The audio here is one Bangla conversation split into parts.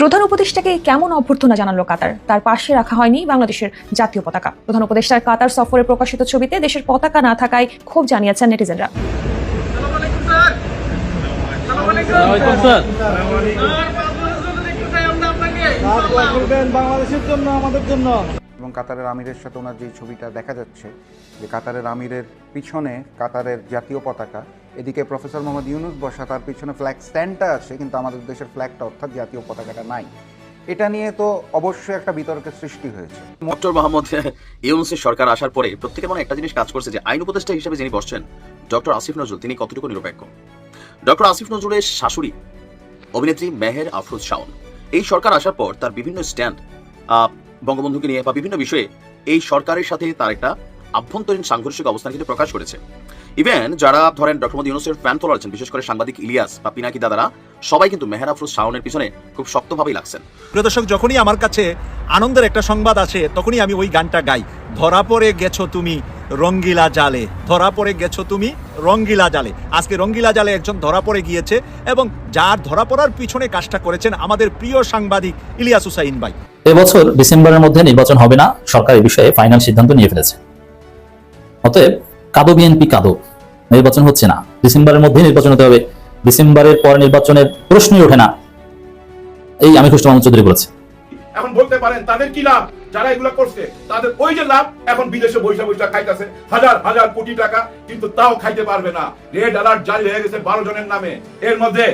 প্রধান উপদেষ্টাকে কেমন অভ্যর্থনা জানালো কাতার? তার পাশে রাখা হয়নি বাংলাদেশের জাতীয় পতাকা। প্রধান উপদেষ্টার কাতার সফরে প্রকাশিত ছবিতে দেশের পতাকা না থাকায় ক্ষোভ জানিয়েছেন নেটিজেনরা। বাংলাদেশের জন্য আমাদের জন্য এবং কাতারের আমিরের সাথে ওনার যে ছবিটা দেখা যাচ্ছে যে কাতারের আমিরের পিছনে কাতারের জাতীয় পতাকা এদিকে প্রফেসর মোহাম্মদ ইউনুস বসা তার পিছনে ফ্ল্যাগ স্ট্যান্ডটা আছে, কিন্তু আমাদের দেশের ফ্ল্যাগটা অর্থাৎ জাতীয় পতাকাটা নাই। এটা নিয়ে তো অবশ্যই একটা বিতর্কের সৃষ্টি হয়েছে। ডক্টর মোহাম্মদ ইউনুসের সরকার আসার পরে প্রত্যেকের মনে একটা জিনিস কাজ করছে যে আইন উপদেষ্টা হিসেবে যিনি বসছেন, ডক্টর আসিফ নজরুল, তিনি কতটুকু নিরপেক্ষ? ডক্টর আসিফ নজরুলের শাশুড়ি, অভিনেত্রী মেহের আফরোজ শাওন, এই সরকার আসার পর তার বিভিন্ন স্ট্যান্ড বঙ্গবন্ধুকে নিয়ে বা বিভিন্ন বিষয়ে এই সরকারের সাথে তার একটা আভ্যন্তরীণ সাংঘর্ষিক অবস্থান কিন্তু প্রকাশ করেছে। ইভেন যারা ধরেন ডক্টর মোহাম্মদ ইউনুসের ফ্যান ফলোয়ার আছেন বিশেষ করে সাংবাদিক ইলিয়াস বা পিনাকি দাদারা সবাই কিন্তু মেহের আফরোজ শাওনের পিছনে খুব শক্তভাবেই লাগছেন। প্রিয় দর্শক যখনই আমার কাছে আনন্দের একটা সংবাদ আসে তখনই আমি ওই গানটা গাই। ধরা পড়ে গেছো তুমি রঙ্গিলা জালে ধরা পড়ে গেছো তুমি রঙ্গিলা জালে। আজকে রঙ্গিলা জালে একজন ধরা পড়ে গিয়েছে এবং যার ধরা পড়ার পিছনে কাজটা করেছেন আমাদের প্রিয় সাংবাদিক ইলিয়াস হুসাইন ভাই। এবছর ডিসেম্বরের মধ্যে নির্বাচন হবে না সরকার এই বিষয়ে ফাইনাল সিদ্ধান্ত নিয়ে ফেলেছে। অতএব কাদো বিএনপি কাদো। নির্বাচন হচ্ছে না। ডিসেম্বরের মধ্যে নির্বাচন হতে হবে। ডিসেম্বরের পর নির্বাচনের প্রশ্নই ওঠে না। এই আমি খুষ্ট মাহমুদ চৌধুরী বলেছে। এখন বলতে পারেন তাদের কি লাভ? যারা এগুলো করছে তাদের ওই যে লাভ এখন বিদেশে বৈশা বৈশা খাইতেছে। হাজার হাজার কোটি টাকা কিন্তু তাও খাইতে পারবে না। রেড অ্যালার্ট জারি হয়ে গেছে বারো জনের নামে। এর মধ্যে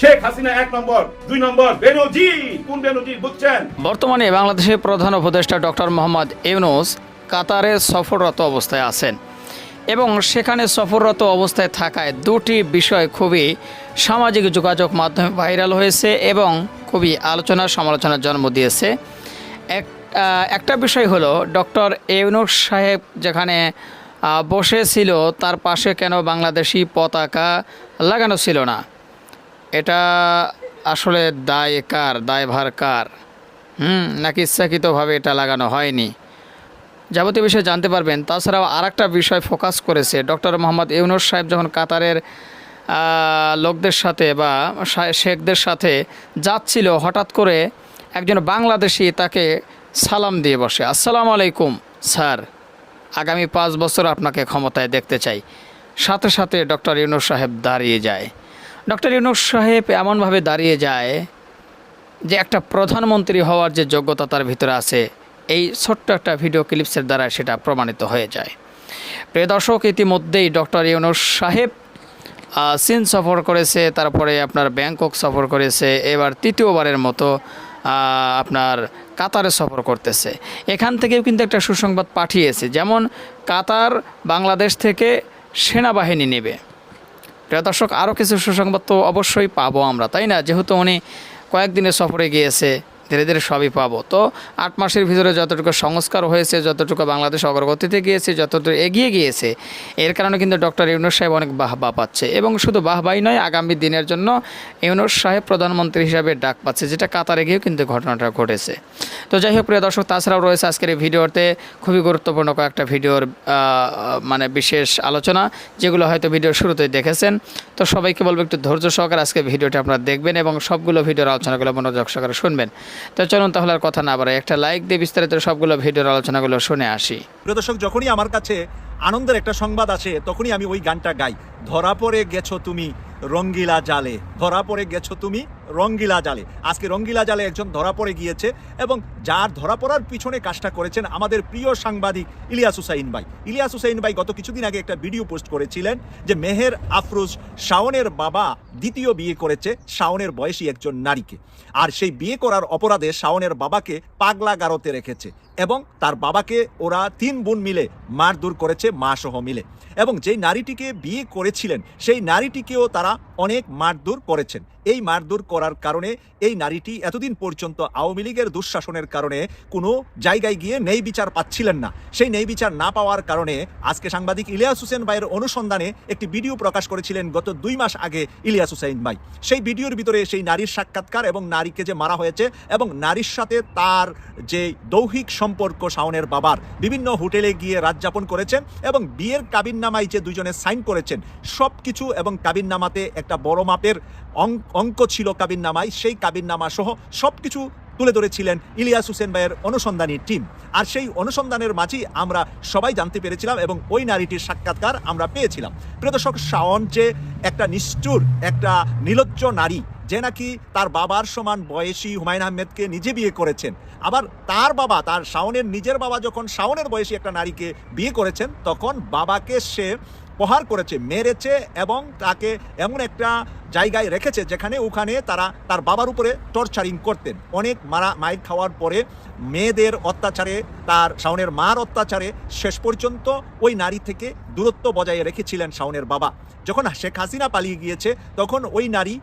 শেখ হাসিনা এক নম্বর দুই নম্বর বেনজি কোন বেনজি বুঝছেন? বর্তমানে বাংলাদেশের প্রধান উপদেষ্টা ডক্টর মোহাম্মদ ইউনুস কাতারে সফররত অবস্থায় আছেন। এবং সেখানে সফররত অবস্থায় থাকায় দুটি বিষয় খুবই সামাজিক যোগাযোগ মাধ্যমে ভাইরাল হয়েছে এবং খুবই আলোচনা সমালোচনার জন্ম দিয়েছে। এক একটা বিষয় হলো, ডক্টর ইউনুস সাহেব যেখানে বসেছিল, তার পাশে কেন বাংলাদেশি পতাকা লাগানো ছিল না? এটা আসলে দায় কার, দায়ভার কার? হুম, নাকি ইচ্ছাকৃতভাবে এটা লাগানো হয়নি? যাবতীয় বিষয়ে জানতে পারবেন। তাছাড়াও আর একটা বিষয় ফোকাস করেছে ডক্টর মোহাম্মদ ইউনুস সাহেব যখন কাতারের লোকদের সাথে বা শেখদের সাথে যাচ্ছিল, হঠাৎ করে একজন বাংলাদেশি তাকে সালাম দিয়ে বসে। আসসালামু আলাইকুম, স্যার। আগামী পাঁচ বছর আপনাকে ক্ষমতায় দেখতে চাই। সাথে সাথে ডক্টর ইউনুস সাহেব দাঁড়িয়ে যায়। ডক্টর ইউনুস সাহেব এমনভাবে দাঁড়িয়ে যায় যে একটা প্রধানমন্ত্রী হওয়ার যে যোগ্যতা তার ভিতরে আছে এই ছোট্ট একটা ভিডিও ক্লিপসের দ্বারা সেটা প্রমাণিত হয়ে যায়। প্রিয় দর্শক, ইতিমধ্যেই ডক্টর ইউনুস সাহেব চীন সফর করেছে, তারপরে আপনার ব্যাংকক সফর করেছে, এবার তৃতীয়বারের মতো আপনার কাতারে সফর করতেছে। এখান থেকেও কিন্তু একটা সুসংবাদ পাঠিয়েছে, যেমন কাতার বাংলাদেশ থেকে সেনাবাহিনী নেবে। প্রিয় দর্শক, আরও কিছু সুসংবাদ তো অবশ্যই পাবো আমরা, তাই না? যেহেতু উনি কয়েকদিনের সফরে গিয়েছে ধীরে ধীরে সবই পাবো। তো আট মাসের ভিতরে যতটুকু সংস্কার হয়েছে, যতটুকু বাংলাদেশ অগ্রগতিতে গিয়েছে, যতটুকু এগিয়ে গিয়েছে, এর কারণে কিন্তু ডক্টর ইউনুস সাহেব অনেক বাহবা পাচ্ছে। এবং শুধু বাহবাই নয়, আগামী দিনের জন্য ইউনুস সাহেব প্রধানমন্ত্রী হিসাবে ডাক পাচ্ছে, যেটা কাতারে গিয়েও কিন্তু ঘটনাটা ঘটেছে। তো যাই হোক, প্রিয় দর্শক, তাছাড়াও রয়েছে আজকের এই ভিডিওতে খুবই গুরুত্বপূর্ণ কয়েকটা ভিডিওর মানে বিশেষ আলোচনা, যেগুলো হয়তো ভিডিওর শুরুতেই দেখেছেন। তো সবাইকে বলব একটু ধৈর্য সহকারে আজকে ভিডিওটি আপনারা দেখবেন এবং সবগুলো ভিডিওর আলোচনাগুলো মনোযোগ সহকারে শুনবেন। তো চলুন তাহলে আর কথা না বাড়াই। একটা লাইক দিয়ে বিস্তারিত সবগুলো ভিডিওর আলোচনাগুলো শুনে আসি। প্রিয় দর্শক, যখনই আমার কাছে আনন্দের একটা সংবাদ আসে, তখনই আমি ওই গানটা গাই। ধরা পড়ে গেছো তুমি রঙ্গিলা জালে। ধরা পড়ে গেছো তুমি? রঙ্গিলা জালে। আজকে রঙ্গিলা জালে একজন ধরা পড়ে গিয়েছে এবং যার ধরা পড়ার পিছনে কাজটা করেছেন আমাদের প্রিয় সাংবাদিক ইলিয়াস হুসাইন ভাই। ইলিয়াস হুসাইন ভাই গত কিছুদিন আগে একটা ভিডিও পোস্ট করেছিলেন যে মেহের আফরোজ শাওনের বাবা দ্বিতীয় বিয়ে করেছে, শাওনের বয়সী একজন নারীকে। আর সেই বিয়ে করার অপরাধে শাওনের বাবাকে পাগলা গারোতে রেখেছে এবং তার বাবাকে ওরা তিন বোন মিলে মারধর করেছে, মা সহ মিলে। এবং যেই নারীটিকে বিয়ে করেছিলেন সেই নারীটিকেও তারা অনেক মারধর করেছেন। এই মারধর করার কারণে এই নারীটি এতদিন পর্যন্ত আওয়ামী লীগের দুঃশাসনের কারণে কোনো জায়গায় গিয়ে নেই বিচার পাচ্ছিলেন না। সেই নেই বিচার না পাওয়ার কারণে আজকে সাংবাদিক ইলিয়াস হোসেন ভাইয়ের অনুসন্ধানে একটি ভিডিও প্রকাশ করেছিলেন গত দুই মাস আগে ইলিয়াস হুসাইন ভাই। সেই ভিডিওর ভিতরে সেই নারীর সাক্ষাৎকার এবং নারীকে যে মারা হয়েছে এবং নারীর সাথে তার যে দৌহিক সম্পর্ক শাওনের বাবার, বিভিন্ন হোটেলে গিয়ে রাত যাপন করেছেন এবং বিয়ের কাবিননামায় যে দুজনে সাইন করেছেন সব কিছু এবং কাবিননামাতে একটা বড় মাপের অঙ্ক- ছিল কাবিন নামায় সেই কাবিন নামা সহ সব কিছু তুলে ধরেছিলেন ইলিয়াস হোসেন ভাইয়ের অনুসন্ধানী টিম। আর সেই অনুসন্ধানের মাঝেই আমরা সবাই জানতে পেরেছিলাম এবং ওই নারীটির সাক্ষাৎকার আমরা পেয়েছিলাম। প্রিয় দর্শক, শাওন যে একটা নিষ্ঠুর, একটা নিলজ্জ নারী, যে নাকি তার বাবার সমান বয়সী হুমায়ুন আহমেদকে নিজে বিয়ে করেছেন, আবার তার বাবা, তার শাওনের নিজের বাবা যখন শাওনের বয়সী একটা নারীকে বিয়ে করেছেন, তখন বাবাকে সে প্রহার করেছে, মেরেছে এবং তাকে এমন একটা জায়গায় রেখেছে যেখানে ওখানে তারা তার বাবার উপরে টর্চারিং করতেন। অনেক মারা মাইর খাওয়ার পরে মেয়েদের অত্যাচারে, তার শাওনের মার অত্যাচারে শেষ পর্যন্ত ওই নারী থেকে দূরত্ব বজায় রেখেছিলেন শাওনের বাবা। যখন শেখ হাসিনা পালিয়ে গিয়েছে, তখন ওই নারী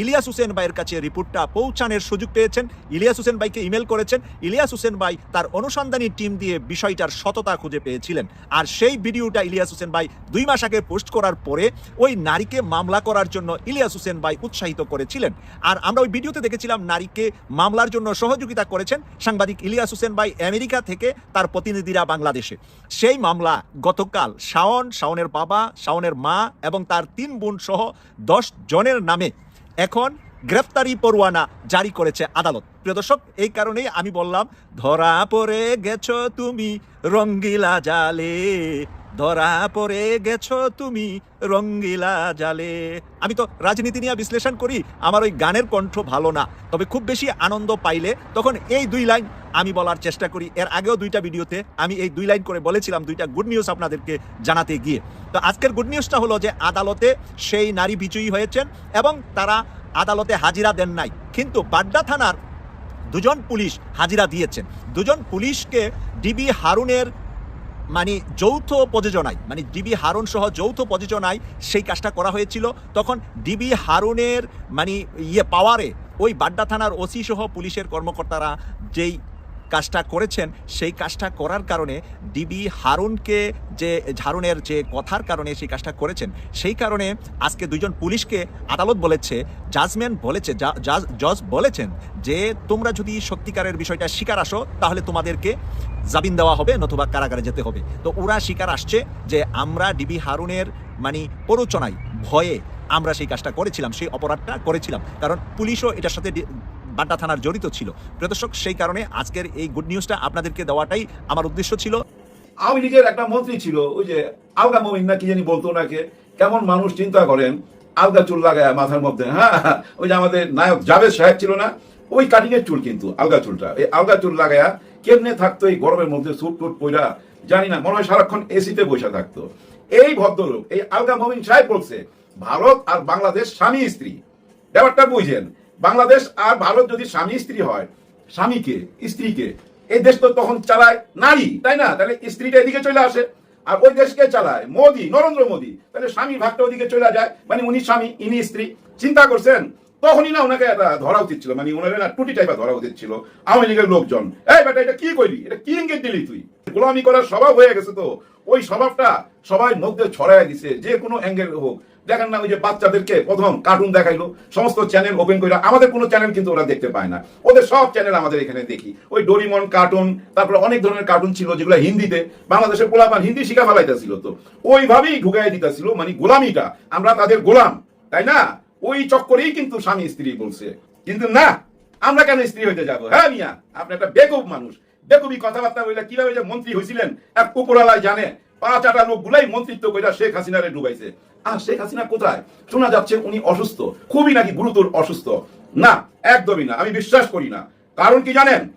ইলিয়াস হোসেন ভাইয়ের কাছে রিপোর্টটা পৌঁছানোর সুযোগ পেয়েছেন। ইলিয়াস হোসেন ভাইকে ইমেল করেছেন। ইলিয়াস হোসেন ভাই তার অনুসন্ধানী টিম দিয়ে বিষয়টার সততা খুঁজে পেয়েছিলেন। আর সেই ভিডিওটা ইলিয়াস হোসেন ভাই দুই মাস আগে পোস্ট করার পরে ওই নারীকে মামলা করার জন্য ইলিয়াস হোসেন ভাই উৎসাহিত করেছিলেন। আর আমরা ওই ভিডিওতে দেখেছিলাম নারীকে মামলার জন্য সহযোগিতা করেছেন সাংবাদিক ইলিয়াস হোসেন ভাই আমেরিকা থেকে তার প্রতিনিধিরা বাংলাদেশে। সেই মামলা গতকাল শাওন, শাওনের বাবা, শাওনের মা এবং তার তিন বোন সহ দশ জনের নামে এখন গ্রেফতারি পরোয়ানা জারি করেছে আদালত। প্রিয় দর্শক, এই কারণেই আমি বললাম, ধরা পড়ে গেছো তুমি রঙ্গিলা জালে। ধরা পড়ে গেছো তুমি রঙ্গিলা জালে। আমি তো রাজনীতি নিয়ে বিশ্লেষণ করি, আমার ওই গানের কণ্ঠ ভালো না। তবে খুব বেশি আনন্দ পাইলে তখন এই দুই লাইন আমি বলার চেষ্টা করি। এর আগেও দুইটা ভিডিওতে আমি এই দুই লাইন করে বলেছিলাম, দুইটা গুড নিউজ আপনাদেরকে জানাতে গিয়ে। তো আজকের গুড নিউজটা হলো যে আদালতে সেই নারী বিজয়ী হয়েছেন এবং তারা আদালতে হাজিরা দেন নাই। কিন্তু বাড্ডা থানার দুজন পুলিশ হাজিরা দিয়েছেন। দুজন পুলিশকে ডিবি হারুনের মানে যৌথ প্রযোজনায় মানে ডিবি হারুন সহ যৌথ প্রযোজনায় সেই কাজটা করা হয়েছিল। তখন ডিবি হারুনের মানে ইয়ে পাওয়ারে ওই বাড্ডা থানার ওসি সহ পুলিশের কর্মকর্তারা যেই কাজটা করেছেন, সেই কাজটা করার কারণে ডিবি হারুনকে যে হারুনের যে কথার কারণে সেই কাজটা করেছেন, সেই কারণে আজকে দুইজন পুলিশকে আদালত বলেছে জাজমেন্ট বলেছে জজ বলেছেন যে তোমরা যদি সত্যিকারের বিষয়টা স্বীকার আসো, তাহলে তোমাদেরকে জামিন দেওয়া হবে নতুবা কারাগারে যেতে হবে। তো ওরা স্বীকার আসছে যে আমরা ডিবি হারুনের মানে প্ররোচনায় ভয়ে আমরা সেই কাজটা করেছিলাম, সেই অপরাধটা করেছিলাম। কারণ পুলিশও এটার সাথে বাড্ডা থানার জড়িত ছিল। প্রিয় দর্শক সেই কারণে আজকের এই গুড নিউজটা আপনাদেরকে দেওয়াটাই আমার উদ্দেশ্য ছিল। আওয়ামী লীগের একটা মন্ত্রী ছিল, ওই যে আলগা মমিন না কি জানি বলতো ওনাকে, কেমন মানুষ চিন্তা করেন, আলগা চুল লাগায় মাথার মধ্যে হ্যাঁ ওই যে আমাদের নায়ক জাভেদ সাহেব ছিল না, ওই কাটিং এর চুল কিন্তু, আলগা চুলটা, এই আলগা চুল লাগায়া কেমনে থাকতো এই গরমের মধ্যে স্যুট টুট পইরা, জানি না, মনে হয় সারাক্ষণ এসিতে বসে থাকতো। এই ভদ্রলোক, এই আলগা মমিন সাহেব বলছে, ভারত আর বাংলাদেশ স্বামী স্ত্রী। ব্যাপারটা বুঝেন বাংলাদেশ আর ভারত যদি স্বামী স্ত্রী হয়, স্বামীকে, স্ত্রীকে এই দেশ তো তখন চালায় নারী, তাই না? তাহলে স্ত্রীটা এদিকে চলে আসে, আর ওই দেশকে চালায় মোদী, নরেন্দ্র মোদী। তাহলে স্বামী ভাগটা ওদিকে চলে যায় মানে উনি স্বামী, ইনি স্ত্রী। চিন্তা করছেন? তখনই না ওনাকে এটা ধরা উচিত ছিল মানে ওনাকে না টুটি টাইপা ধরা উচিত ছিল, আওয়ামী লীগের লোকজন। এই বেটা, এটা কি করলি এটা কি ইঙ্গিত দিলি তুই? গোলামি করার স্বভাব হয়ে গেছে তো। ওই স্বভাবটা সবাই মধ্যে ছড়ায় দিছে, যে কোনো অ্যাঙ্গেল হোক। দেখেন না, ওই যে বাচ্চাদেরকে প্রথম কার্টুন দেখাইলো, সমস্ত চ্যানেল ওপেন করে আমাদের কোনো চ্যানেল কিন্তু ওরা দেখতে পায় না। ওদের সব চ্যানেল আমাদের এখানে দেখি। ওই ডোরিমন কার্টুন তারপরে অনেক ধরনের কার্টুন ছিল যেগুলো হিন্দিতে, বাংলাদেশের পোলাপান হিন্দি শিখা ফেলাইতেছিল তো। ওইভাবেই ঢুকাই দিতেছিল মানে গোলামিটা। আমরা তাদের গোলাম, তাই না? ওই চক্করেই কিন্তু স্বামী স্ত্রী বলছে। কিন্তু না, আমরা কেন স্ত্রী হইতে যাব? হ্যাঁ মিয়া, আপনি একটা বেকুব মানুষ। বেকুবি কথাবার্তা বললে কীভাবে যে মন্ত্রী হয়েছিলেন এক কুকুরালায় জানে। পাঁচ আটা লোক গুলাই মন্ত্রিত্ব কইরা শেখ হাসিনারে ডুবাইছে। আর শেখ হাসিনা কোথায়? শোনা যাচ্ছে উনি অসুস্থ। খুবই নাকি গুরুতর অসুস্থ। না, একদমই না, আমি বিশ্বাস করি না। কারণ কি জানেন?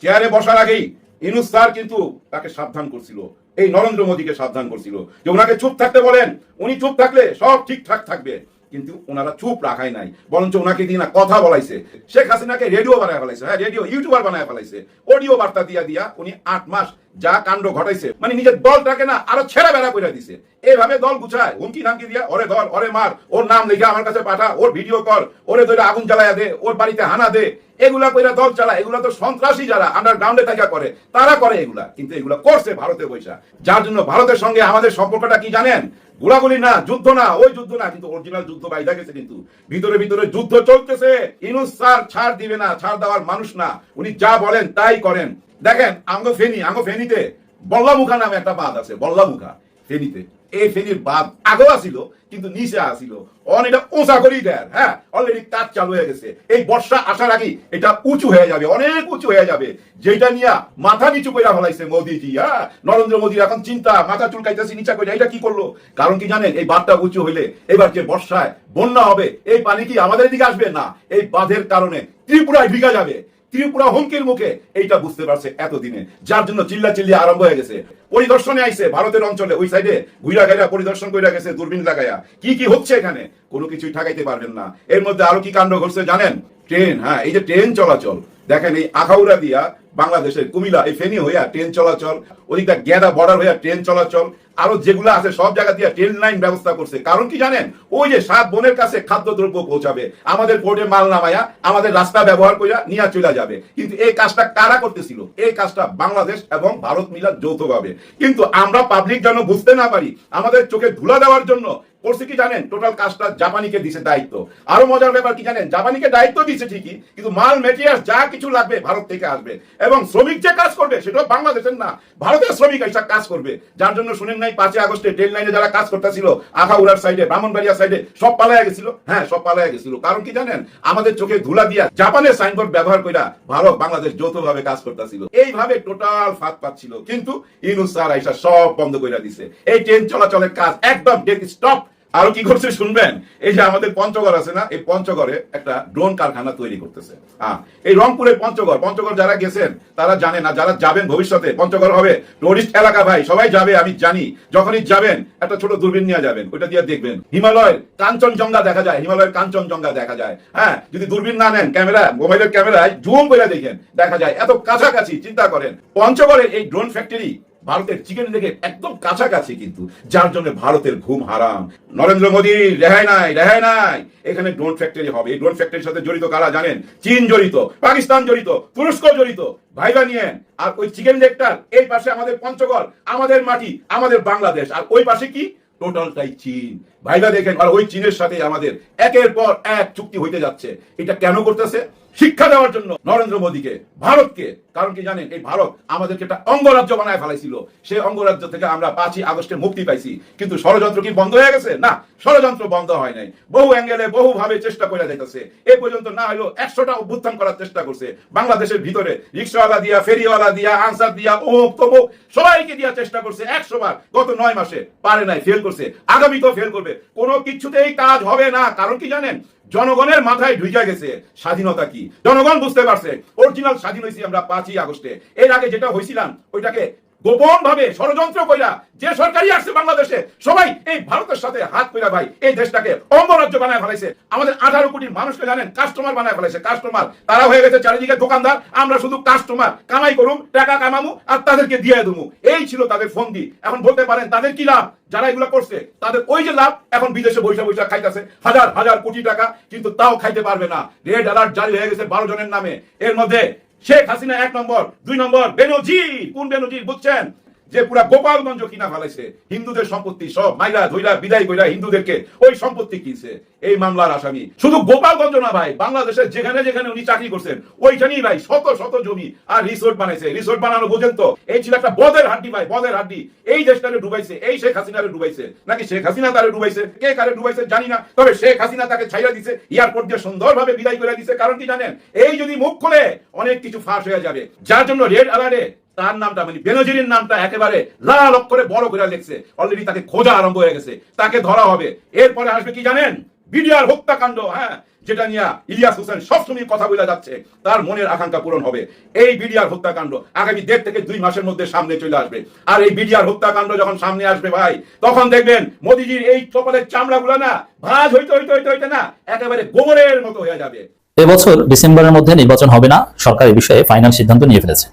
চেয়ারে বসার আগেই ইনুস স্যার কিন্তু তাকে সাবধান করছিল। এই নরেন্দ্র মোদীকে সাবধান করছিল। যে ওনাকে চুপ থাকতে বলেন, উনি চুপ থাকলে সব ঠিকঠাক থাকবে। কিন্তু ওনারা চুপ রাখাই নাই। বরঞ্চ ওনাকে দিয়ে না কথা বলাইছে। শেখ হাসিনাকে রেডিও বানায় ফেলাইছে হ্যাঁ রেডিও ইউটিউবার বানায় ফেলাইছে। অডিও বার্তা দিয়া দিয়া উনি আট মাস যা কাণ্ড ঘটাইছে মানে নিজের দলটাকে না আরও ছেড়া বেড়া করে দিছে। এইভাবে দল গুছায়, হুমকি নামকি দিয়া, ওরে ধর, ওরে মার, ওর নাম লিখে আমার কাছে পাঠা, ওর ভিডিও কর, ওরে ধরে আগুন জ্বালায়া দে, ওর বাড়িতে হানা দে। এগুলা কইরা দল চালায়, এগুলা তো সন্ত্রাসী যারা আন্ডারগ্রাউন্ডে থাকা করে, তারা করে এগুলা। কিন্তু এগুলা করছে ভারতে বৈশা। যার জন্য ভারতের সঙ্গে আমাদের সম্পর্কটা কি জানেন? গোলাগুলি না, যুদ্ধ না, ওই যুদ্ধ না, কিন্তু অরিজিনাল যুদ্ধ বাইদা গেছে কিন্তু। ভিতরে ভিতরে যুদ্ধ চলতেছে, ইনুস স্যার ছাড় দিবে না, ছাড় দেওয়ার মানুষ না, উনি যা বলেন তাই করেন। দেখেন আঙ্গ ফেনি আঙ্গ ফেনিতে বল্লামুখা নামে একটা বাঁধ আছে, বল্লামুখা, ফেনীতে। এই ফেনীর বাদ আগেও আসিল, কিন্তু নিচে আসিল। অন এটা করেই দেয় হ্যাঁ? অলরেডি চালু হয়ে গেছে। এই বর্ষা আসার আগেই এটা উঁচু হয়ে যাবে, অনেক উঁচু হয়ে যাবে। যেটা নিয়ে মাথা নিচু করে মোদিজি হ্যাঁ? নরেন্দ্র মোদির এখন চিন্তা, মাথা চুলকাইতেছে, নিচা করে এটা কি করল? কারণ কি জানেন, এই বাঁধটা উঁচু হইলে এবার যে বর্ষায় বন্যা হবে, এই পানি কি আমাদের দিকে আসবে? না, এই বাঁধের কারণে ত্রিপুরায় ভিগা যাবে। ত্রিপুরা হুমকির মুখে এইটা বুঝতে পারছে এতদিনে। যার জন্য চিল্লা চিল্লি আরম্ভ হয়ে গেছে। পরিদর্শনে আইছে, ভারতের অঞ্চলে ওই সাইডে ঘুরা গাইরা পরিদর্শন কইরা গেছে, দূরবীন লাগাইয়া কি কি হচ্ছে এখানে? কোনো কিছুই ঠাকাইতে পারবেন না। এর মধ্যে আরও কি কাণ্ড ঘটছে জানেন? ট্রেন হ্যাঁ এই যে ট্রেন চলাচল। দেখেন এই আখাউড়া দিয়া বাংলাদেশের কুমিল্লা এই ফেনী হইয়া ট্রেন চলাচল, ওদিকটা গেদা বর্ডার হইয়া ট্রেন চলাচল, আরও যেগুলো আছে সব জায়গা দিয়ে ট্রেন লাইন ব্যবস্থা করছে। কারণ কি জানেন? ওই যে সাত বোনের কাছে খাদ্যদ্রব্য পৌঁছাবে, আমাদের পোর্টে মাল নামায়া, আমাদের রাস্তা ব্যবহার করিয়া নিয়ে চলে যাবে। কিন্তু এই কাজটা কারা করতেছিল? এই কাজটা বাংলাদেশ এবং ভারত মিলা যৌথভাবে। কিন্তু আমরা পাবলিক যেন বুঝতে না পারি, আমাদের চোখে ধুলা দেওয়ার জন্য করছে কি জানেন? টোটাল কাজটা জাপানিকে দিছে দায়িত্ব। আরও মজার ব্যাপার কি জানেন? জাপানিকে দায়িত্ব দিছে ঠিকই, কিন্তু মাল মেটেরিয়াল যা কিছু লাগবে ভারত থেকে আসবে। এবং শ্রমিক যে কাজ করবে, সেটাও বাংলাদেশের না, ভারতের শ্রমিক এসব কাজ করবে। যার জন্য শুনেন নাই, পাঁচই আগস্টে ট্রেন লাইনে যারা কাজ করতেছিল, আখাউড়ার সাইডে ব্রাহ্মণবাড়িয়া সাইডে সব পালায়া গেছিল। হ্যাঁ সব পালায়া গেছিল। কারণ কি জানেন? আমাদের চোখে ধুলা দিয়া জাপানের সাইনবোর্ড ব্যবহার কইরা ভারত, বাংলাদেশ যৌথভাবে কাজ করতেছিল। এইভাবে টোটাল ফাঁদ পাচ্ছিল। কিন্তু ইনুস স্যার আইসা সব বন্ধ কইরা দিছে। এই ট্রেন চলাচলের কাজ একদম ডেট স্টপ আরও কি করছে শুনবেন? এই যে আমাদের পঞ্চগড় আছে না, এই পঞ্চগড়ে একটা ড্রোন কারখানা তৈরি করতেছে। হ্যাঁ এই রংপুরের পঞ্চগড় পঞ্চগড় যারা গেছেন, তারা জানেন না, যারা যাবেন ভবিষ্যতে, পঞ্চগড় হবে। টুরিস্ট এলাকা ভাই, সবাই যাবে, আমি জানি। যখনই যাবেন, একটা ছোট দূরবীন নিয়ে যাবেন, ওইটা দিয়ে দেখবেন। হিমালয়ের কাঞ্চনজঙ্ঘা দেখা যায়, হিমালয়ের কাঞ্চনজঙ্ঘা দেখা যায়। হ্যাঁ যদি দূরবীন না নেন, ক্যামেরা, মোবাইলের ক্যামেরায় জুম করে দেখেন, দেখা যায়। এত কাছাকাছি, চিন্তা করেন। পঞ্চগড়ের এই ড্রোন ফ্যাক্টরি ভারতের চিকেন লেগে একদম কাছাকাছি কিন্তু, যার জন্য ভারতের ঘুম হারাম। নরেন্দ্র মোদী, রেহাই নাই রেহাই নাই। এখানে ড্রোন ফ্যাক্টরি হবে। এই ড্রোন ফ্যাক্টরির সাথে জড়িত কারা জানেন? চীন জড়িত, পাকিস্তান জড়িত, তুরস্ক জড়িত ভাইবা নিয়েন। আর ওই চিকেন লেগটার এই পাশে আমাদের পঞ্চগড়, আমাদের মাটি, আমাদের বাংলাদেশ। আর ওই পাশে কি? টোটালটাই চীন। ভাইবা দেখেন, আর ওই চীনের সাথে আমাদের একের পর এক চুক্তি হইতে যাচ্ছে। এটা কেন করতেছে? শিক্ষা দেওয়ার জন্য নরেন্দ্র মোদীকে, ভারতকে। কারণ কি জানেন, এই ভারত আমাদেরকে একটা অঙ্গরাজ্য বানায় ফেলাইছিল। সেই অঙ্গরাজ্য থেকে আমরা পাঁচই আগস্টে মুক্তি পাইছি। কিন্তু ষড়যন্ত্র কি বন্ধ হয়ে গেছে? না, ষড়যন্ত্র বন্ধ হয় নাই। বহু অ্যাঙ্গেলে বহু ভাবে চেষ্টা করে দেখেছে এ পর্যন্ত না হলো একশোটা অভ্যুত্থান করার চেষ্টা করছে। বাংলাদেশের ভিতরে রিক্সাওয়ালা দিয়া, ফেরিওয়ালা দিয়া, আনসার দিয়া, অমুক তমুক, সবাইকে দিয়া চেষ্টা করছে। একশো বার গত নয় মাসে পারে নাই ফেল করছে। আগামী তো ফেল করবে। কোনো কিছুতেই কাজ হবে না। কারণ কি জানেন? জনগণের মাথায় ঢুকে গেছে। স্বাধীনতা কি? জনগণ বুঝতে পারছে। অরিজিনাল স্বাধীন হয়েছি আমরা পাঁচই আগস্টে। এর আগে যেটা হয়েছিলাম ওইটাকে গোপন ভাবে ষড়যন্ত্র কইরা যে সরকারি আসছে বাংলাদেশে, সবাই এই ভারতের সাথে হাত কইরা ভাই। এই দেশটাকে অঙ্গরাজ্য বানায় ফেলাইছে। আমাদের আঠারো কোটি মানুষকে জানেন কাস্টমার বানায় ফেলাইছে কাস্টমার তারা হয়ে গেছে চারিদিকে দোকানদার, আমরা শুধু কাস্টমার কামাই করুম, টাকা কামামু আর তাদেরকে দিয়ে দেবো। এই ছিল তাদের ফন্দি। এখন বলতে পারেন, তাদের কি লাভ? যারা এগুলো করছে, তাদের ওই যে লাভ, এখন বিদেশে বৈশা বৈশা খাইতেছে। হাজার হাজার কোটি টাকা, কিন্তু তাও খাইতে পারবে না। রেড অ্যালার্ট জারি হয়ে গেছে বারো জনের নামে। এর মধ্যে শেখ হাসিনা এক নম্বর, দুই নম্বর, বেনজির। কোন বেনজির বুঝছেন যে পুরা গোপালগঞ্জ কিনা ফেলেছে হিন্দুদের সম্পত্তি সব মাইরা ধৈরা বিদায় কইরা হিন্দুদেরকে ওই সম্পত্তি কিনছে। এই মামলার আসামি। শুধু গোপালগঞ্জ না ভাই, বাংলাদেশের যেখানে যেখানে উনি চাকরি করছেন, ওইখানেই ভাই শত শত জমি আর রিসোর্ট বানাইছে। রিসোর্ট বানানো বোঝেন তো? এই ছিল একটা বদের হাড্ডি ভাই, বদের হাড্ডি। এই দেশটারে ডুবাইছে, এই শেখ হাসিনারে ডুবাইছে। নাকি শেখ হাসিনা তারে ডুবাইছে? কে কারে ডুবাইছে জানি না। তবে শেখ হাসিনা তাকে ছাইরা দিছে, এয়ারপোর্ট দিয়ে সুন্দরভাবে বিদায় করে দিছে। কারণ কি জানেন? এই যদি মুখ খুলে, অনেক কিছু ফাঁস হয়ে যাবে। যার জন্য রেড অ্যালার্টে তার নামটা মানে বেনজিরের নামটা একেবারে লাল অক্ষরে বড় করে লিখছে। অলরেডি তাকে খোঁজা আরম্ভ হয়ে গেছে। তাকে ধরা হবে। এরপরে আসবে কি জানেন? বিডিআর হত্যাকাণ্ড হ্যাঁ যেটা নিয়ে ইলিয়াস হোসেন সবসময় কথা বলে যাচ্ছে, তার মনের আকাঙ্ক্ষা পূরণ হবে। এই বিডিআর হত্যাকাণ্ড আগামী দেড় থেকে দুই মাসের মধ্যে সামনে চলে আসবে। আর এই বিডিআর হত্যাকাণ্ড যখন সামনে আসবে ভাই, তখন দেখবেন মোদিজির এই কপালের চামড়াগুলো না, ভাজ হইতে হইতে হইতে হইতে না, একেবারে গোবরের মতো হয়ে যাবে। এবছর ডিসেম্বরের মধ্যে নির্বাচন হবে না, সরকার এই বিষয়ে ফাইনাল সিদ্ধান্ত নিয়ে ফেলেছে।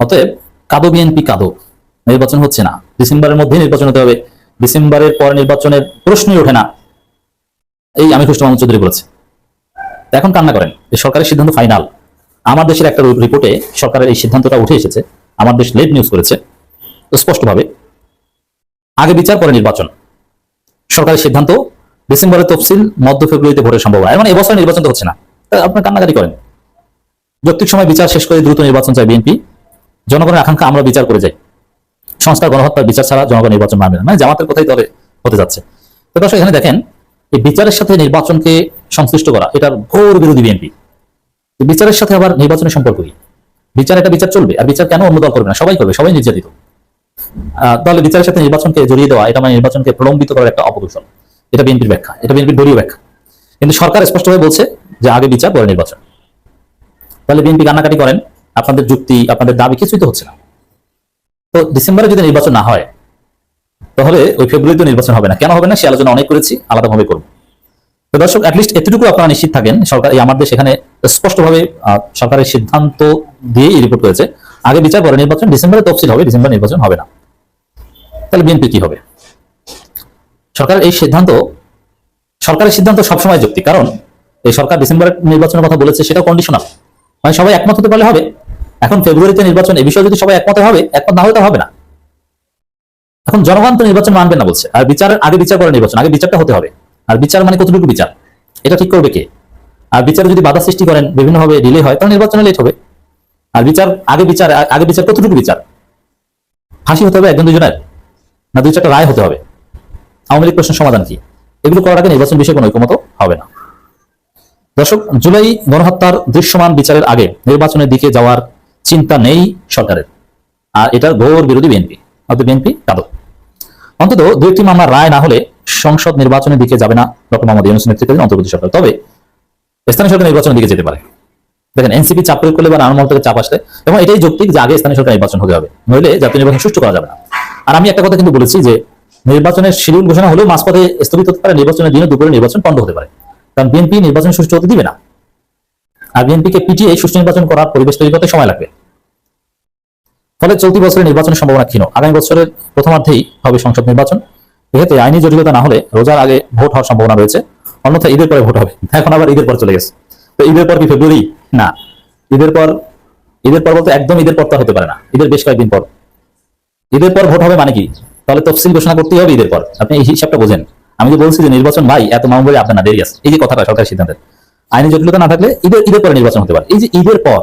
অতএব কাদো বিএনপি, কাদো, নির্বাচন হচ্ছে না। ডিসেম্বরের মধ্যে নির্বাচন হতে হবে। ডিসেম্বরের পরে নির্বাচনের প্রশ্নই ওঠে না। এই আমি খুশি মোহাম্মদ চৌধুরী বলেছে। এখন কান্না করেন, এই সরকারের সিদ্ধান্ত ফাইনাল আমার দেশের একটা রিপোর্টে সরকারের এই সিদ্ধান্তটা উঠে এসেছে, আমার দেশ লেট নিউজ করেছে, স্পষ্টভাবে। আগে বিচার, পরে নির্বাচন। সরকারের সিদ্ধান্ত, ডিসেম্বরের তফসিল, মধ্য ফেব্রুয়ারিতে ভোটের সম্ভাবনা। মানে এবছর নির্বাচন তো হচ্ছে না। আপনার কান্নাকাটি করেন। যৌক্তিক সময় বিচার শেষ করে দ্রুত নির্বাচন চায় বিএনপি। জনগণের আকাঙ্ক্ষা, আমরা বিচার করে যাই। সংস্কার, গণহত্যার বিচার ছাড়া জনগণ নির্বাচন মানবে না। মানে জামাতের কথাই তবে হতে যাচ্ছে। তো দর্শক, এখানে দেখেন এই বিচারের সাথে নির্বাচনকে সংশ্লিষ্ট করা, এটার ঘোর বিরোধী বিএনপি। বিচারের সাথে আবার নির্বাচনের সম্পর্ক কি? বিচার একটা বিচার চলবে, আর বিচার কেন অন্য দল করবে না? সবাই করবে, সবাই নির্যাতিত। তাহলে বিচারের সাথে নির্বাচনকে জড়িয়ে দেওয়া, এটা মানে নির্বাচনকে প্রলম্বিত করার একটা অপকৌশল। এটা বিএনপির ব্যাখ্যা, এটা বিএনপির দলীয় ব্যাখ্যা। কিন্তু সরকার স্পষ্টভাবে বলছে যে আগে বিচার, পরে নির্বাচন। তাহলে বিএনপি কান্নাকাটি করেন, আপনাদের যুক্তি, আপনাদের দাবি কিছুই তো হচ্ছে না। তো ডিসেম্বরে যদি নির্বাচন না হয় তাহলে ওই ফেব্রুয়ারিতে নির্বাচন হবে না। কেন হবে না সে আলোচনা অনেক করেছি, আলাদাভাবে করব। তো দর্শক অ্যাটলিস্ট এতটুকু আপনারা নিশ্চিত থাকেন, সরকার আমাদের সেখানে স্পষ্টভাবে সরকারের সিদ্ধান্ত দিয়ে রিপোর্ট করেছে। আগে বিচার পরে নির্বাচন, ডিসেম্বরে তফসিল হবে, ডিসেম্বর নির্বাচন হবে না। তাহলে বিএনপি কি হবে? সরকারের এই সিদ্ধান্ত, সরকারের সিদ্ধান্ত সবসময় যুক্তি, কারণ এই সরকার ডিসেম্বরের নির্বাচনের কথা বলেছে সেটা কন্ডিশনাল মানে সবাই একমত হতে পারলে হবে। এখন ফেব্রুয়ারিতে নির্বাচন এই বিষয়ে যদি সবাই একমত হবে, একমত না হলে তো হবে না। এখন জনগণ তো নির্বাচন মানবে না বলছে। আর বিচারের আগে বিচার করে নির্বাচন, আগে বিচারটা হতে হবে। আর বিচার মানে কতটুকু বিচার? এটা ঠিক করবে কে? আর বিচারে যদি বাধা সৃষ্টি করেন, বিভিন্নভাবে ডিলে হয়, তাহলে নির্বাচনে লেট হবে। আর বিচার, আগে বিচার আগে বিচার কতটুকু বিচার? ফাঁসি হতে হবে একজন দুজনের? না দুই চারটা রায় হতে হবে? আওয়ামী লীগ প্রশ্নের সমাধান কি? এগুলো করার আগে নির্বাচন বিষয়ে কোনো ঐকমত হবে না। দর্শক, জুলাই গণহত্যার দৃশ্যমান বিচারের আগে নির্বাচনের দিকে যাওয়ার চিন্তা নেই সরকারের। আর এটার ঘোর বিরোধী বিএনপি, অর্থাৎ বিএনপি কাদক অন্তত দু একটি মামলার রায় না হলে সংসদ নির্বাচনের দিকে যাবে না ডক্টর মোহাম্মদ ইউনুস নেতৃত্বাধীন অন্তর্বর্তী সরকার। তবে স্থানীয় সরকার নির্বাচনের দিকে যেতে পারে। দেখেন, এনসিপি চাপ প্রয়োগ করলে বা নানান মহল থেকে চাপ আসলে, এবং এটাই যৌক্তিক যে আগে স্থানীয় সরকার নির্বাচন হতে হবে। নইলে জাতীয় নির্বাচন সুষ্ঠু করা যাবে না। আর আমি একটা কথা কিন্তু বলেছি যে, নির্বাচনের শিডিউল ঘোষণা হলেও মাঝপথে স্থগিত হতে পারে, নির্বাচনের দিনে দুপুরে নির্বাচন বন্ধ হতে পারে। কারণ বিএনপি নির্বাচন সুষ্ঠু হতে দিবে না। আর বিএনপিকে পিটিয়ে সুষ্ঠু নির্বাচন করার পরিবেশ তৈরি করতে সময় লাগবে। ফলে চলতি বছরের নির্বাচনের সম্ভাবনা ক্ষীণ। আগামী বছরের প্রথমার্ধেই হবে সংসদ নির্বাচন। এক্ষেত্রে আইনি জটিলতা না হলে রোজার আগে ভোট হওয়ার সম্ভাবনা রয়েছে। অন্যথায় ঈদের পরে ভোট হবে। এখন আবার ঈদের পর চলে গেছে। তো ঈদের পর কি ফেব্রুয়ারি? না। ঈদের পর ঈদের পর বলতে একদম ঈদের পর তো হতে পারে না। ঈদের বেশ কয়েকদিন পর। ঈদের পর ভোট হবে মানে কি? তাহলে তফসিল ঘোষণা করতেই হবে ঈদের পর। আপনি এই হিসাবটা বোঝেন। আমি যে বলছি যে নির্বাচন ভাই, এত মামুলি আপনার না, দেরি আছে। এই যে কথাটা সরকারের সিদ্ধান্তের। আইনি জটিলতা না থাকলে ঈদের ঈদের পরে নির্বাচন হতে পারে। এই যে ঈদের পর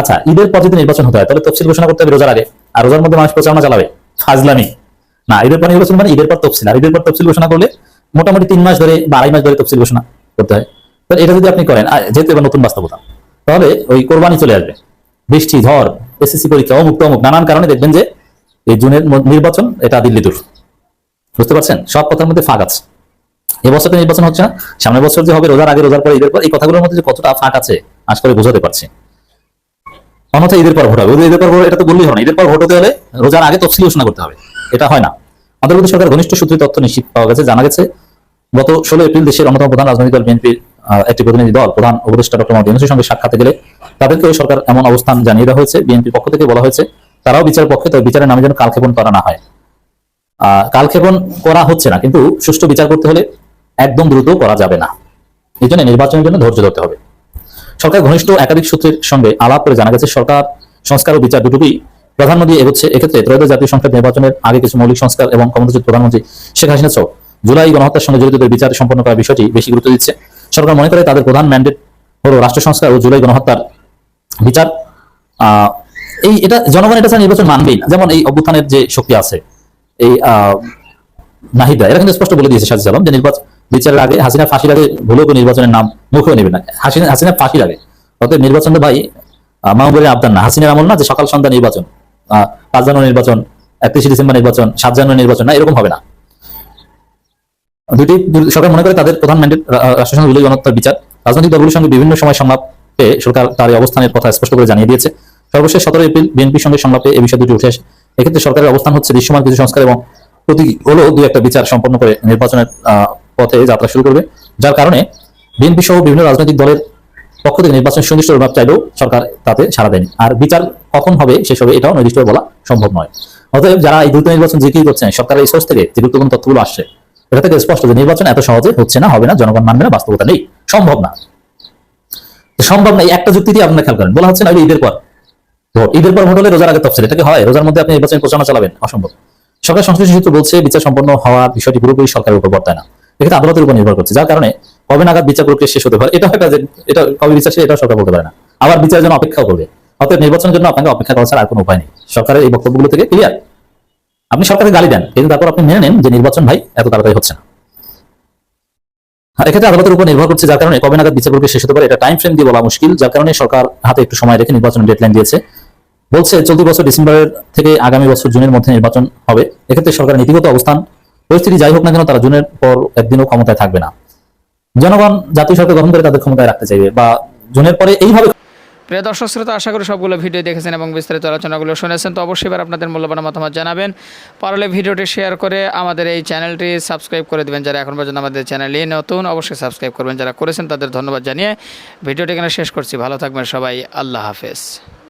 আচ্ছা ঈদের পর যদি নির্বাচন হতে হয়, তাহলে তফসিল ঘোষণা করতে হবে রোজার আগে। আর রোজার মধ্যে মানুষ প্রচারণা চালাবে। ফাজলামি। না, ঈদের পর নির্বাচন মানে ঈদের পর তফসিল। আর ঈদের পর তফসিল ঘোষণা করলে মোটামুটি তিন মাস ধরে বা আড়াই মাস ধরে তফসিল ঘোষণা করতে হয়। তাহলে এটা যদি আপনি করেন যেহেতু এবার নতুন বাস্তবতা, তাহলে ওই কোরবানি চলে আসবে। বৃষ্টি, ঝড়, এসএসসি পরীক্ষা, অমুক তমুক, নানান কারণে দেখবেন যে এই জুনের নির্বাচন এটা দিল্লি দূর। বুঝতে পারছেন? সব কথার মধ্যে ফাঁক আছে। এবছর তো নির্বাচন হচ্ছে না। সামনের বছর যে হবে রোজার আগে, রোজার পর, ঈদের পর এই কথাগুলোর মধ্যে যে কতটা ফাঁক আছে আজ করে বোঝাতে পারছি। অন্যথা ঈদের পর ভোট হবে। ঈদের পর ভোট এটা তো বললেই হবে না। ঈদের পর ভোট হতে হলে রোজার আগে তফসিল ঘোষণা করতে হবে। এটা হয় না। অন্তর্বর্তী সরকার ঘনিষ্ঠ সূত্রে তথ্য নিশ্চিত পাওয়া গেছে, জানা গেছে, গত ষোলো এপ্রিল দেশের অন্যতম প্রধান রাজনৈতিক দল বিএনপির একটি প্রতিনিধি দল, প্রধান উপদেষ্টা ডক্টর মোহাম্মদ সঙ্গে সাক্ষাতে গেলে তাদেরকে সরকার এমন অবস্থান জানিয়ে দেওয়া হয়েছে। বিএনপির পক্ষ থেকে বলা হয়েছে, তারাও বিচার পক্ষে, তবে বিচারের নামে যেন কালক্ষেপণ করা না হয়। কালক্ষেপণ করা হচ্ছে না, কিন্তু সুষ্ঠু বিচার করতে হলে একদম দ্রুত করা যাবে না। এই জন্য নির্বাচনের জন্য ধৈর্য ধরতে হবে। সরকার ঘনিষ্ঠ একাধিক সূত্রের সঙ্গে আলাপ করে জানা গেছে সরকার সংস্কার ও বিচার দুটোই প্রাধান্য দিয়ে এগোচ্ছে। এক্ষেত্রে ত্রয়োদশ জাতীয় সংসদ নির্বাচনের আগে কিছু মৌলিক সংস্কার এবং ক্ষমতাচ্যুত প্রধানমন্ত্রী শেখ হাসিনা সহ জুলাই গণহত্যার সঙ্গে জড়িতদের বিচার সম্পন্ন করার বিষয়টি বেশি গুরুত্ব দিচ্ছে। সরকার মনে করে তাদের প্রধান ম্যান্ডেট হলো রাষ্ট্র সংস্কার ও জুলাই গণহত্যার বিচার। এই এটা জনগণ এটা ছাড়া নির্বাচন মানবেই না। যেমন এই অভ্যুত্থানের যে শক্তি আছে এই আহ, নাহিদা এরা কিন্তু স্পষ্ট বলে দিয়েছে সাজিদ আলম যে নির্বাচন বিচারের আগে হাসিনা ফাঁসির আগে ভুলেও কেউ নির্বাচনের নাম মুখেও নেবে না। হাসিনা হাসিনা ফাঁসির আগে। অতএব নির্বাচন তো ভাই মাহবুবের আবদার না। হাসিনার আমল না যে সকাল সন্ধ্যা নির্বাচন পাঁচ জানুয়ারি নির্বাচন, একত্রিশে ডিসেম্বর নির্বাচন, সাত জানুয়ারি নির্বাচন না, এরকম হবে না। দুটি সরকার মনে করে তাদের প্রধান ম্যান্ডেট রাষ্ট্রসংঘ জুলাই গণহত্যার বিচার। রাজনৈতিক দলগুলির সঙ্গে বিভিন্ন সময় সংলাপে সরকার তার অবস্থানের কথা স্পষ্ট করে জানিয়ে দিয়েছে। সর্বশেষ সতেরো এপ্রিল বিএনপির সঙ্গে সংলাপে এই বিষয় দুটি উঠে আসে। এক্ষেত্রে সরকারের অবস্থান হচ্ছে দৃশ্যমান কিছু সংস্কার এবং প্রতি হলেও দুই একটা বিচার সম্পন্ন করে নির্বাচনের পথে যাত্রা শুরু করবে, যার কারণে বিএনপি সহ বিভিন্ন রাজনৈতিক দলের পক্ষ থেকে নির্বাচন সুনির্দিষ্ট রোডম্যাপ চাইলেও সরকার তাতে সাড়া দেয়নি। আর বিচার কখন হবে হবে এটাও নির্দিষ্ট বলা সম্ভব নয়। অতএব যারা এই দ্রুত নির্বাচন জিকির করছেন, সরকারের সোর্স থেকে যে গুরুত্বপূর্ণ তথ্যগুলো আসছে, এটা থেকে স্পষ্ট যে নির্বাচন এত সহজে হচ্ছে না, হবে না, জনগণ মানবে না, বাস্তবতা নেই, সম্ভব না। সম্ভব না একটা যুক্তি দিয়ে আপনারা খেয়াল করেন, বলা হচ্ছে না ঈদের পর ভোট, ঈদের পর ভোট হলে রোজার আগে তফসিল এটাকে হয়? রোজার মধ্যে আপনি নির্বাচন প্রচারণা চালাবেন? অসম্ভব। সরকার সংশ্লিষ্ট সূত্র বলছে, বিচার সম্পন্ন হওয়ার বিষয়টি পুরোপুরি সরকারের উপর বর্তায় না। এক্ষেত্রে আদালতের উপর নির্ভর করছে। যার কারণে কবে নাগাদ বিচার প্রক্রিয়া শেষ হতে পারে, এটা একটা এটা কবে বিচার শেষ এটাও সরকার বলতে পারে না। আবার বিচারের জন্য অপেক্ষাও করবে। অতএব নির্বাচনের জন্য আপনাকে অপেক্ষা করা ছাড়া আর কোনো উপায় নেই। সরকারের এই বক্তব্যগুলো থেকে ক্লিয়ার আপনি সরকারকে গালি দেন, কিন্তু তারপর আপনি মেনে নেন যে নির্বাচন ভাই এত তাড়াতাড়ি হচ্ছে না। এক্ষেত্রে আদালতের উপর নির্ভর করছে যার কারণে কবে নাগাদ বিচার প্রক্রিয়া শেষ হতে পারে, এটা টাইম ফ্রেম দিয়ে বলা মুশকিল। যার কারণে সরকার হাতে একটু সময় রেখে নির্বাচন ডেডলাইন দিয়েছে। বলছে, চলতি বছর ডিসেম্বরের থেকে আগামী বছর জুনের মধ্যে নির্বাচন হবে। এক্ষেত্রে সরকারের নীতিগত অবস্থান পরিস্থিতি যাই হোক না কেন, তারা জুনের পর একদিনও ক্ষমতায় থাকবে না। জনগণ জাতীয় সরকার গঠন করে তাদের ক্ষমতায় রাখতে চাইবে বা জুনের পরে এইভাবে প্রিয় দর্শক, শ্রোতা, আশা করি সবগুলো ভিডিও দেখেছেন এবং বিস্তারিত আলোচনাগুলো শুনেছেন। তো অবশ্যই এবার আপনাদের মূল্যবান মতামত জানাবেন। পারলে ভিডিওটি শেয়ার করে আমাদের এই চ্যানেলটি সাবস্ক্রাইব করে দেবেন। যারা এখন পর্যন্ত আমাদের চ্যানেলে নতুন, অবশ্যই সাবস্ক্রাইব করবেন। যারা করেছেন তাদের ধন্যবাদ জানিয়ে ভিডিওটি এখানে শেষ করছি। ভালো থাকবেন সবাই। আল্লাহ হাফেজ।